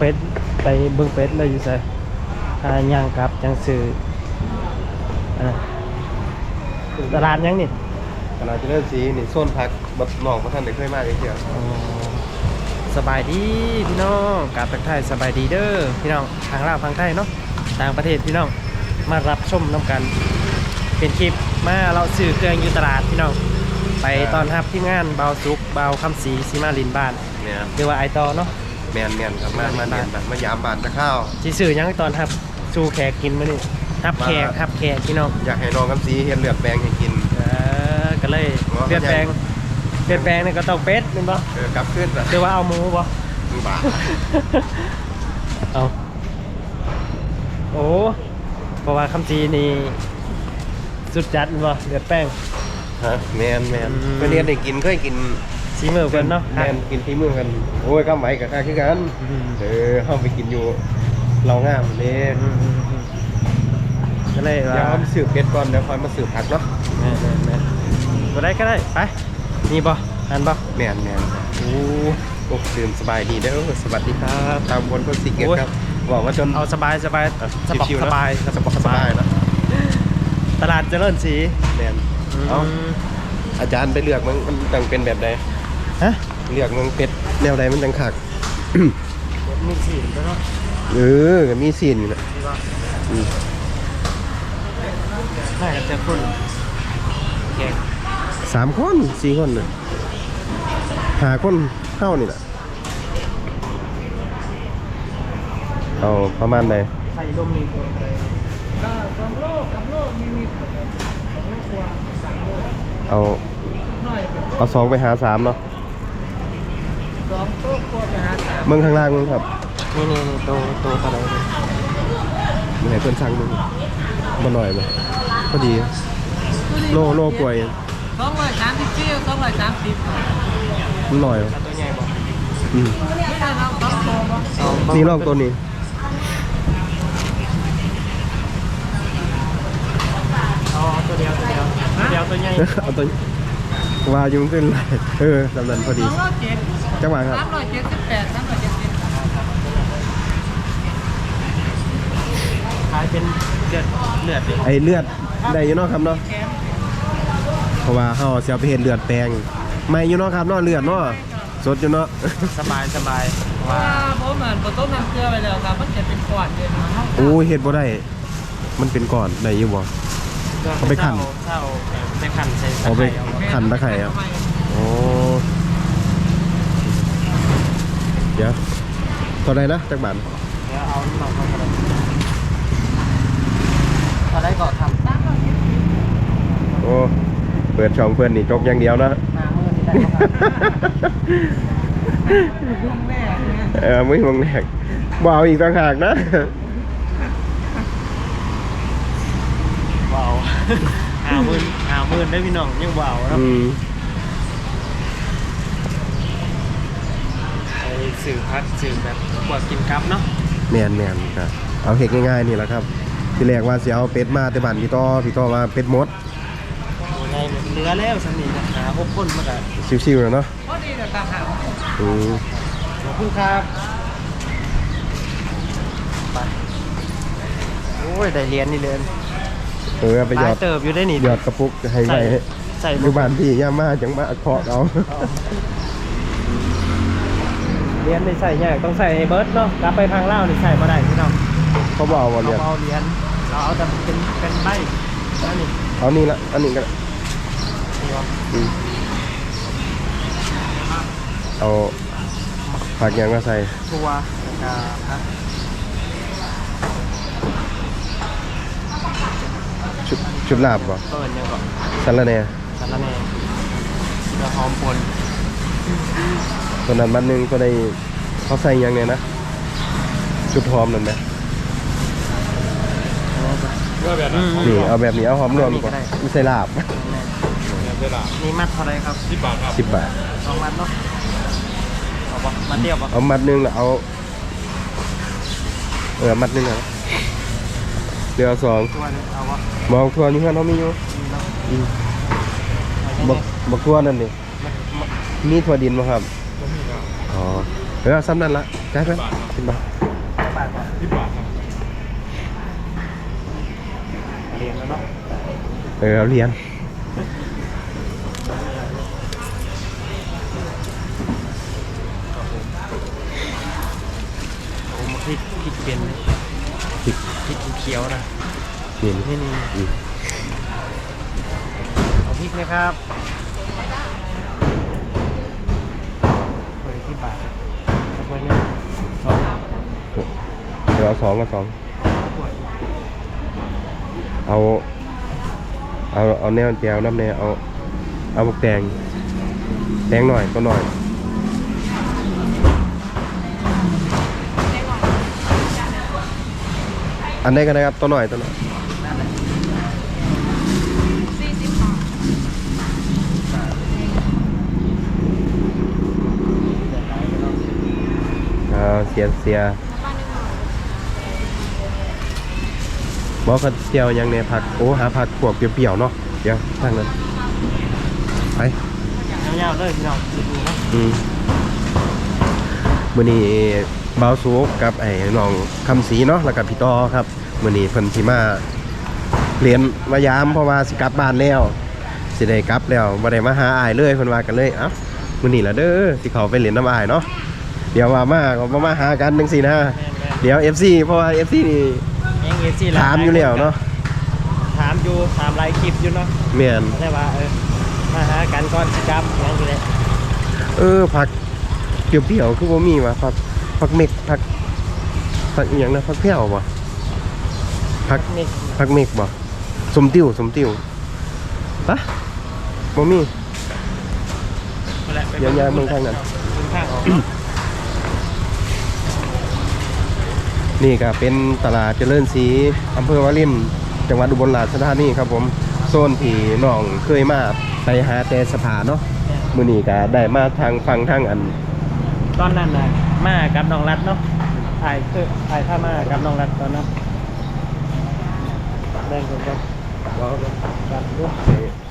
เป็ดไปเบิ่งเป็ดเลยอยู่ไสหาย่างกลับจังซื้ออันนั้นตลาดยังนี่ขณะเจริญศรีนี่โซนพักบัดน้องบ่ทันได้เคยมาจังซี่อ๋อสบายดีพี่น้องกราบทักทายสบายดีเด้อพี่น้องทางลาวทางไทยเนาะต่างประเทศพี่น้องมารับชมน้ำกันเป็นคลิปมาเราซื้อเครื่องอยู่ตลาดพี่น้องไปตอนรับที่งานเบาซุกเบาคำสีซีมาลินบ้านแม่นหรือว่าไอตอเนาะ แม่นแม่นครับมามาเรียนแบบมายามบ้านตะข้าวที่ซื้อหยังตอนรับสู่แขกกินมานี่ทับแขกมา ทับแขกพี่น้องอยากให้น้องกำสีเฮ็ดเลือดแปลงให้กิน เออก็เลยว่าเปลี่ยนแปลงเปลี่ยนแปลงนี่ก็ต้องเป็ดเป็นปะเออกลับขึ้นอะหรือว่าเอาหมูปะมือบาทเอาโอ้เพราะว่าคำจีนี่สุดจัดแม่นบ่เดือดแป้ง ฮะแม่นแม่นอืมเพิ่นเรียนได้กินเคยกิน สีมือเพิ่นเนาะแม่นกินที่มือกัน โอ้ยก็ไหวกับข้าคือกันอืมเออเฮาไปกินอยู่เรางามเด้อืมอืมอืมก็เลยเดี๋ยวว่าเอาไปสืบเป็ดก่อนเดี๋ยวค่อยมาสืบผักเนาะแม่นแม่นแม่นก็ได้ก็ได้ไปนี่บ่อันบ่แม่นแม่นโอ้โอ้ดื่มสบายดีเด้อสวัสดีครับตามบนคนสิเกตโอ้ยครับบอกว่าจนเอาสบายสบายสบายชิวๆสนะบายสบายสบายนะตลาดเจริญศรีแม่นเอ้าอืมอาจารย์ไปเลือกมันมันจังเป็นแบบใด ฮะเลือกมันเป็ดแนวใดมันจังคักมีสีก็เนาะเออก็มีซีนอยู่นะนี่บ่อืมน่าจะเจอคนแขกสามคนสี่คนน่ะหาคนเท่านี่แหละเอาประมาณใดไข่ลมนี่เอาเอาสองไปหาสามเนาะ สองโต๊ะกว่าไปหาสามเมืองข้างล่างมึงครับนี่นี่นี่โตโตเท่าไรเนี่ยมึงให้เพื่อนสั่งมึงมาหน่อยไหมพอดี โลโลกล้วยสองร้อยสามสิบเก้าสองร้อยสามสิบมันหน่อยไหมเอาตัวใหญ่บ่อืมไม่ได้เราสองโลบ่นี่ลองตัวนี้เอาตัวเดียวตัวเดียวตัวเดียวตัวใหญ่เอาตัวว่ายุ่งขึ้นเลยเออสำนันพอดีองร้อยเจ็ด จังหวะครับ สามร้อยเจ็ดสิบแปดสามร้อยเจ็ดสิบขายเป็นเลือดเลือดดิไอเลือดได้อยู่เนาะครับเนาะ แกมเพราะว่าเฮาเสียไปเห็นเลือดแปลงไม่อยู่เนาะครับเนาะเลือดเนาะสดอยู่เนาะ สบายสบายว่าว่าผมเหมือนผสมน้ำเกลือไปแล้วครับมันจะเป็นก้อนเดียวมันเท่าโอ้ยเฮ็ดบ่ได้ มันเป็นก่อนได้อยู่บ่ เอาไปคั่นเศร้าเออไปขันใส่ตะเอาไป ไคร้เอาขันตะไคร้ครับ โอ้เดี๋ยวเท่าไรนะจักบาทเดี๋ยวเอาหน่อยเข้าไปเลยพอได้ก่อนทำสามร้อยเจ็ดสิบโอ้เปิดช่องเพื่อนนี่จกอย่างเดียวนะมาเมื่อที่ได้ครับลุงแม่เนี่ยเออไม่มองแรกบ่เอาอีกต่างหากนะว้าวหาหมื่นหาหมื่นได้พี่น้องยังว้าวเนาะ อืม ไอ สื่อพักสื่อแบบกวดกินกับเนาะแมนแมนครับเอาเห็ดง่ายๆนี่แหละครับ ที่แรกว่าเสียเอาเป็ดมาแต่บ้านพี่ต้อพี่ต้อว่าเป็ดมดโอ้ยเหลือแล้วสำนีนะหาหกคนมากันชิวๆแล้วเนาะพอดีเดี๋ยวตามหาอืมขอบคุณครับไปโอ้ยได้เหรียญนี่เลยเออเอาไปหยอดเติบอยู่ได้นี่หยอดกระปุกให้ใส่ไว้ใส่อยู่บ้านพี่ย่ามาจังมาเคาะเอา เหรียญได้ใส่ยากต้องใส่ในเบิร์ดเนาะกลับไปทางเล่าวนี่ใส่มาได้พี่น้องเขาบอกว่าเอาเนี่ยเอาเหรียญเราเอาแต่เป็นเป็นใบนั่นนี่เอานี่ละอันนี้ก็นี่วะอืมเอาผักหยังมาใส่ทัวร์แล้วก็ฮะชุดชุดลาบบ่เปิดยังก่อนสันละแหน่สารแหน่เรือหอมพล ตัวนั้นมันหนึงก็ได้เขาใส่หยังเนี่ยนะชุดหอมนั่นไหมอืมนี่เอาแบบนี้เอาหอมรวมก่อนไม่ใส่ลาบนี่มัดเท่าไรครับสิบบาทสองมัดเนาะเอาปะมัดเดียวปะเอามัดหนึงแล้วเอา เออมัดหนึงเหรอเดี๋ยวเอาสองตัวนี้เอาปะมองทัวร์อยู่เพื่อนเขามีอยู่นี่เนาะอืมเอาบักแน่บักทัวร์นั่นดิๆมัดมัดมีทัวร์ดินไหมครับ อ๋อเออซ้ำนั่นละจ่ายไปสิบบาทที่บาทครับเรียนแล้วเนาะเออเอาเรียนโอ้มาพริกพริกเป็นเลยพริกพริกเขียวๆนะเรียนนี่นี่อืมเอาพริกนะครับ เอาสองกับสองเอาเอาเอาแนวแจวน้ำแนวเอาเอาบกแตงแตงหน่อยก็หน่อยอันนี้ก็ได้ครับตัวหน่อยตัวหน่อยเอาเสียเสีย บอกเขาเจียวยังเนี่ยผักโอ้หาผักพวกเปรี้ยวๆเนาะเดี๋ยวทางนั้นไปยาวๆเลยพี่น้องดูเนาะอืมมื้อนี้บ่าวสุกกับไอ้น้องคำศรีเนาะแล้วก็พี่ต่อครับมื้อนี้เพิ่นสิมาเรียนมายามเพราะว่าสิกลับบ้านแล้วสิได้กลับแล้วบ่ได้มาหาอ้ายเลยเพิ่นว่ากันเลยเอ้ามื้อนี้ล่ะเด้อสิเข้าไปเรียนน้ำอ้ายเนาะเดี๋ยวว่ามาก็บ่มาหากันจังซี่นะแม่นๆเดี๋ยว FC เพราะว่า FC นี่ ยังเอซี่ถามอยู่แล้วเนาะถามอยู่ถามไลน์คลิปอยู่เนาะแม่นได้ว่าเออมาหากันก่อนสิกลับยังอยู่เลยเออผักเปรี้ยวๆคือบ่มีว่ะผักผักเม็กผักผักอีหยังนะผักแพ้วบ่ผักนี่ผักเมกบ่สมติวสมติวปะบ่มีนั่นแหละไปเดี๋ยวยายเมืองทางนั้นเมืองทางออก นี่ก็เป็นตลาดเจริญศรีอำเภอวารินจังหวัดอุบลราชธานีครับผมโซนที่น้องเคยมาไปหาแต่สภาเนาะมื้อนี้ก็ได้มาทางฟังทางอัน ตอนนั้นน่ะมากับน้องรัดเนาะถ่ายคือถ่ายถ้ามากับน้องรัดตอนนั้นแบ่งกันก็กันด้วย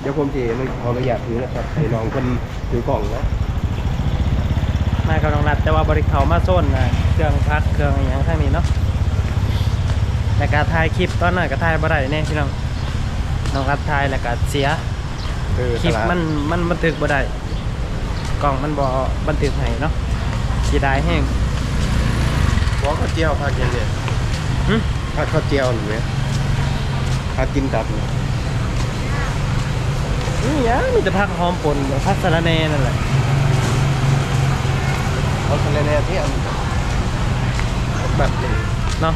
เดี๋ยวผมสิขออนุญาตถือนะครับให้น้องเพิ่นถือกล่องเนาะมากับน้องรัดแต่ว่าบริเขามาโซนน่ะเครื่องพักเครื่องอหย่างข้างนี้เนาะ แต่การถ่ายคลิปตอนนั้นก็ถ่ายบ่ได้แน่พี่น้องน้องรัดถ่ายแล้วก็เสียเออคลิปตลาดมันมันบันทึกบ่ได้กล้องมันบ่บันทึกให้เนาะสิได้แห้งบ่ข้าวเจียวผักหยังเนี่ยหึผักข้าวเจียวหรือไงผักกินกับเนี่ยนี่ยังมีแต่พักหอมป่นกับพักสะระแหน่นั่นแหละเอาทะเลแน่ที่อันแบบนี้เนาะ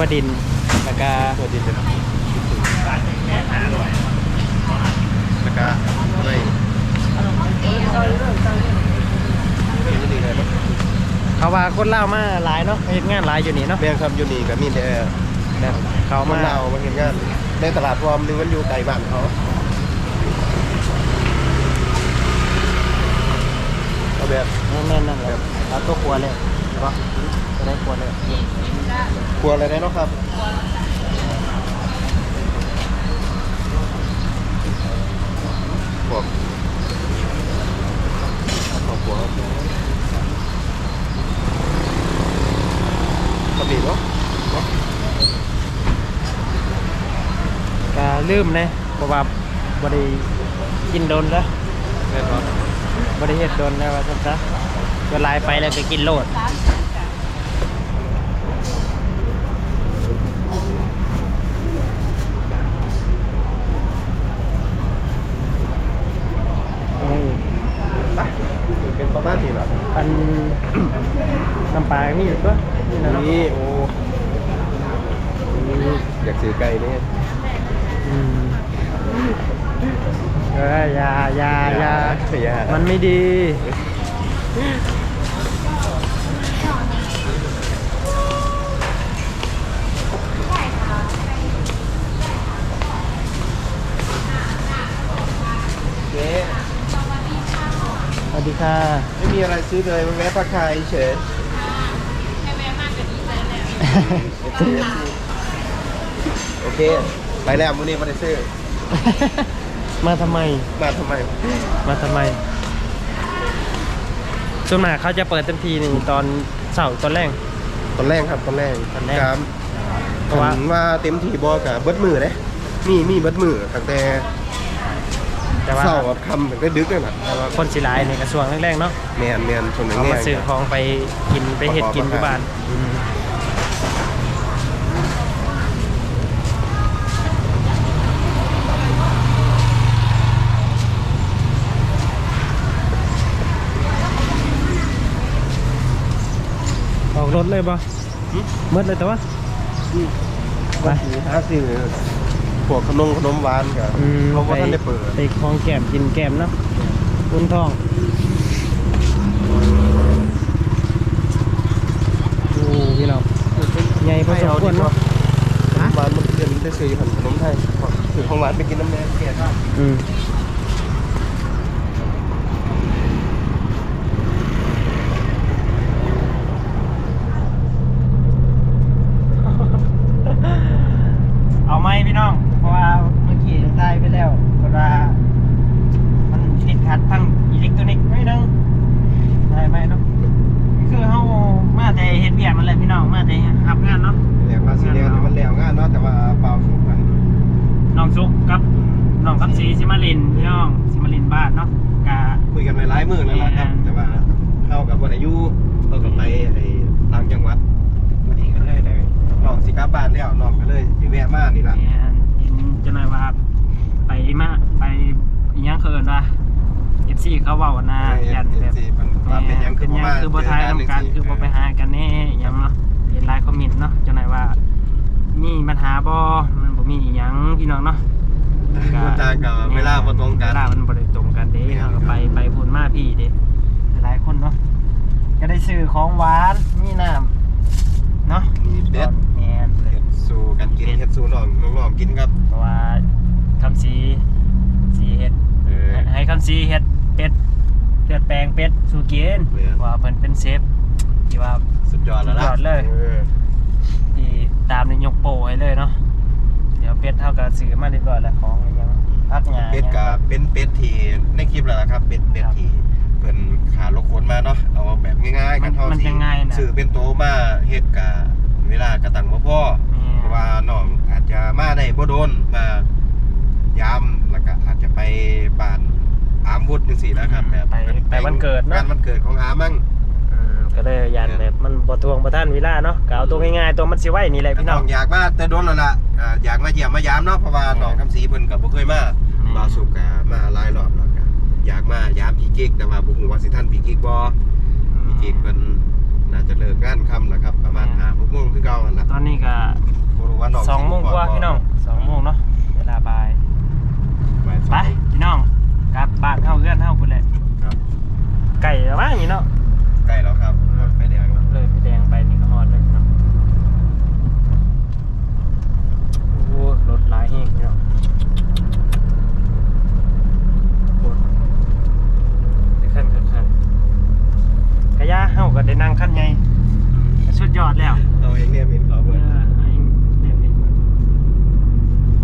วดินแล้วก็ตัวดินเลยครับแล้วก็ไม่นี่ดีเลยเนาะเขาว่าคนเล่าวมาหลายเนาะเฮ็ดงานหลายอยู่นี่เนาะแม่งครับอยู่นี่ก็มีแต่แบบเขาเขามามาเอามาเห็นงานในตลาดพร้อมนึงมันอยู่ไกลบ้านเขาเอาแบบแม่นๆนั่นแหละเอาตัวครัวเลย ก็จะได้ครัวเลยครัวอะไรได้เนาะครับพวกครอบครัวครับปกติเนาะก็ลืมนะเพราะว่าบ่ได้กินโดนแล้วแน่นอนบ่ได้เฮ็ดโดนแล้วว่าซั่นซะเวลาไปแล้วก็กินโลด เห็นปะนี่นะนี่โอ้ยอยากซื้อไก่เนี่ยเอ้ยยายายามันไม่ดีสวัสดีค่ะ ไม่มีอะไรซื้อเลยแวะปลาคายเฉย โอเค ไปแล้วมื้อนี้มาได้ซื้อ มาทำไม มาทำไม มาทำไมส่วนมากเขาจะเปิดเต็มทีนี่ตอนเสาร์ตอนแรก ตอนแรกครับตอนแรกตอนแรก ครับเพราะว่าคันว่าเต็มที่บอกกับเบิดมือเลยมีมีเบิดมือตั้งแต่แต่ว่าเช้ากับค่ำตั้งแต่ดึกเลยนะแต่ว่าคนสิหลายในกระทรวงแรกๆเนาะแมนแมนช่วงนั้นเขาแง่มาซื้อของไปกินไปเห็ดกินที่บ้านอืม ออกรถเลยปะเมื่อเลยแต่ว่าไปไปหาซื้อพวกขนมขนมหวานกับอืมเพราะว่าท่านได้เปิดไปคลองแก้มกินแก้มเนาะอุ่นท้องโอ้พี่น้องใหญ่พอสมควรเนาะขนมหวานมันเรียนได้ซื้อขนมไทยซื้อของหวานไปกินน้ำแดงแก่ครับอืมเอาไหมพี่น้อง เพราะว่าเมื่อกี้ได้ไปแล้วเพราะว่ามันติดขัดทั้งอิเล็กทรอนิกส์ไม่นึงได้ไหมเนาะคือเฮามาแต่เฮ็ดเวียกนั่นแหละพี่น้องมาแต่รับงานเนาะ เรียกว่าสีแดงมันแล้วงานเนาะแต่ว่าเปล่าสุกมัน น้องซุกกับน้องคำศรีสิมาลินพี่น้องสิมาลินบ้านเนาะกะ คุยกันไปหลายมื้อแล้วล่ะครับ แต่ว่าเฮากับบ่ได้อยู่เราก็ไปไอ้ต่างจังหวัดวันนี้ก็เลยได้น้องสิกลับบ้านแล้วน้องก็เลยสิแวะมานี่ล่ะแม่นเห็นจะหน่อยว่าไปมาไปอีหยังเคินว่า FC เขาเว้านะยันแบบเอฟซีมันว่าเป็นหยังคือเป็นหยังบ่มาคือบ่ทายนำกันเจคือบ่ไปหากันแน่อหยังเนาะเห็นหลายคอมเมนต์เนาะจะหน่อยว่ามีปัญหาบ่มันบ่มีอีหยังพี่น้องเนาะพูดจากับเวลาบ่ตรงกันเวลามันบ่ได้ตรงกันเด้ แม่นครับ เราก็ไปไปพูนมาพี่เด้หลายคนเนาะก็ได้ซื้อของหวานมีน้ำเนาะ มีเด็ด แม่น เฮ็ดสู่กันกินเฮ็ดสู่น้องน้องๆกินครับ เพราะว่าคำสีสีเฮ็ด เออ ให้คำสีเฮ็ดเป็ดเลือดแป ลงเป็ดสู่กินแม่น ว่าเพิ่นเป็นเซฟที่ว่า สุดยอดแล้วล่ะสุดยอดเลย ออที่ตามในยกโปรให้เลยเนาะเดี๋ยวเป็ดเท่ากับซื้อมาเรียบร้อยแล้วของอะไรยังพักงานเป็ดกับเป็นเป็ดที่ในคลิปแล้วล่ะครับ เป็ดเป็ดที่เพิ่นขาลกคนมาเนาะเอาแบบง่ายๆกันเท่ามันที่จะง่ายนะซื้อเป็นโตมาเฮ็ดกะเวลากระตังบ่พอ เพราะว่าน้องอาจจะมาได้บ่โดนมายามแล้วก็อาจจะไปบ้าน อามวุฒิจังซี่นะครับแบบไปไปวันเกิดเนาะงานวันเกิดของอามั่งอืมก็เลยยันแบบมันบ่ทวงบ่ทันเวลาเนาะก็เอาตัวง่ายๆตัวมันสิไว้นี่แหละพี่น้น้อองงอยากมาแต่โดนแล้วล่ะอ่าอยากมาเยี่ยมมายามเนาะเพราะว่าน้องคำศรีเพิ่นก็บ่เคยมาอืมบาวสุกก็มาหลายรอบแล้วก็อยากมายามพี่กิ๊กแต่ว่าบ่ฮู้ว่าสิทันพี่กิ๊กบ่พี่กิ๊กเพิ่นน่าจะเลิกงานค่ำแล้วครับประมาณ5 6โมงคือเก่าหั่นล่ะตอนนี้ก็บ่รู้ว่าน้องสองโมงกว่าพี่น้องสองโมงเนาะเวลาบ่ายบ่ายสองไปพี่น้อง กลับบ้านเฮาเพื่อนเฮาพุ่นแหละครับไก่แล้วว่าอย่างนี้เนาะใกล้แล้วครับรถไฟแดงแล้ว เลยไปแดงไปนี่ก็ฮอดเลยพี่น้องโอ้รถหลายแฮงพี่น้องโอ้ได้ขั้นขั้นขั้นกะยาเฮาก็ได้นั่งขั้นใหญ่ก็สุดยอดแล้ว เราเองเนี่ยมีเขา เอ เพิ่น อให้เด็กๆ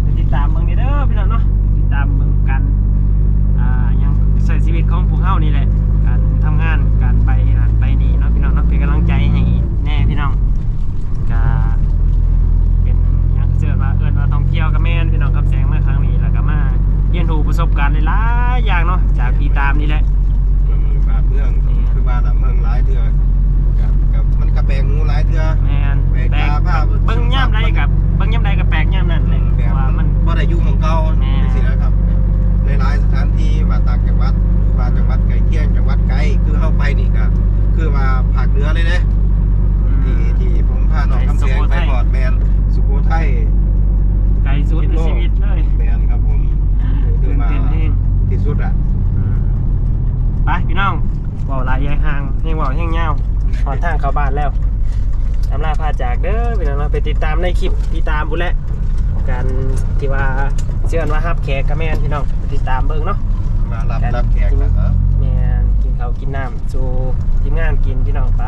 ไปติดตามเมืองนี้เด้อพี่น้องเนาะติดตามเมืองกันอ่ายังใช้ชีวิตของพวกเฮานี่แหละ การทำงานการไปนั่นไปนี่เนาะพี่น้องเนาะเป็นกำลังใจให้แน่พี่น้องก็เป็นหยังเสื่อว่าเอิ้นว่าท่องเที่ยวกับแม่นพี่น้องครับแสงมาครั้งนี้แล้วก็มาเรียนรู้ ประสบการณ์หลายๆอย่างเนาะจากที่ตามนี่แหละเมืองบ้านเมืองนี่คือบ้านละเมืองหลายเทื่อกับกับมันกระแปลงงูหลายเทื่อแม่นแปลกแปลกตาภาพเบิ่งย่ำใดกับเบิ่งย่ำใดกับแปลกย่ำนั่นแหละแบบว่ามันบ่ได้อยู่หม่องเก่าแม่สินะครับในหลายสถานที่ว่าต่างจังหวัดหรือว่าจังหวัดใกล้เคียงจังหวัดไกลคือเข้าไปนี่ก็คือว่าภาคเหนือเลยเด้ที่ที่ผมพาน้องคำแสงไปหอดแมนสุโขทัย ไกลสุดในชีวิตเลย แมนครับผมคื ตื่ อน มา เต้นเอง ที่สุดอะ ไปพี่น้องเว่าหลายยายห่างเฮงเว่าเฮงเงาหอนทางเข้าบ้านแล้วอำลาพาจากเด้อพี่น้องเราะไปติดตามในคลิปติดตามบุญแหละการที่ว่าเชื่อนว่าฮับแขกกระแมนพี่น้องไปติดตามเบิ่งเนาะแมมารับรับแขกนะครับแมนกินข้าวกินน้ำสู่ทีมงานกินพี่น้องไป